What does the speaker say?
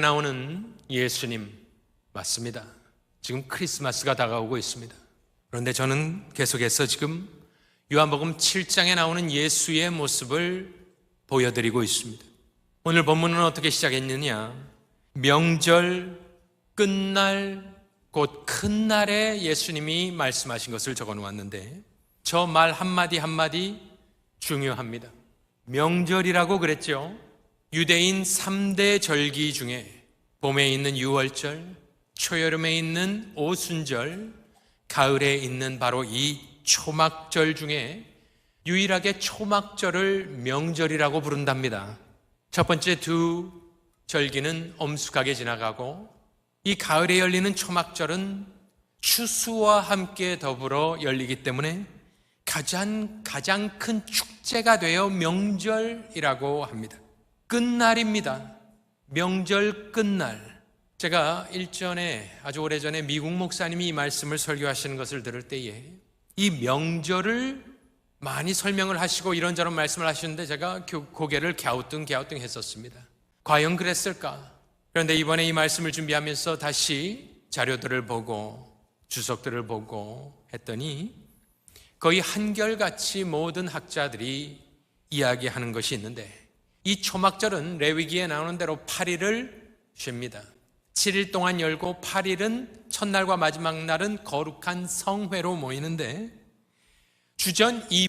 나오는 예수님 맞습니다. 지금 크리스마스가 다가오고 있습니다. 그런데 저는 계속해서 지금 요한복음 7장에 나오는 예수의 모습을 보여드리고 있습니다. 오늘 본문은 어떻게 시작했느냐? 명절 끝날 곧 큰 날에 예수님이 말씀하신 것을 적어 놓았는데 저 말 한마디 한마디 중요합니다. 명절이라고 그랬죠. 유대인 3대 절기 중에 봄에 있는 유월절, 초여름에 있는 오순절, 가을에 있는 바로 이 초막절 중에 유일하게 초막절을 명절이라고 부른답니다. 첫 번째 두 절기는 엄숙하게 지나가고 이 가을에 열리는 초막절은 추수와 함께 더불어 열리기 때문에 가장 가장 큰 축제가 되어 명절이라고 합니다. 끝날입니다. 명절 끝날. 제가 일전에 아주 오래전에 미국 목사님이 이 말씀을 설교하시는 것을 들을 때에 이 명절을 많이 설명을 하시고 이런저런 말씀을 하시는데 제가 교- 고개를 갸우뚱 갸우뚱 했었습니다. 과연 그랬을까? 그런데 이번에 이 말씀을 준비하면서 다시 자료들을 보고 주석들을 보고 했더니 거의 한결같이 모든 학자들이 이야기하는 것이 있는데 이 초막절은 레위기에 나오는 대로 8일을 쉽니다. 7일 동안 열고 8일은 첫날과 마지막 날은 거룩한 성회로 모이는데 주전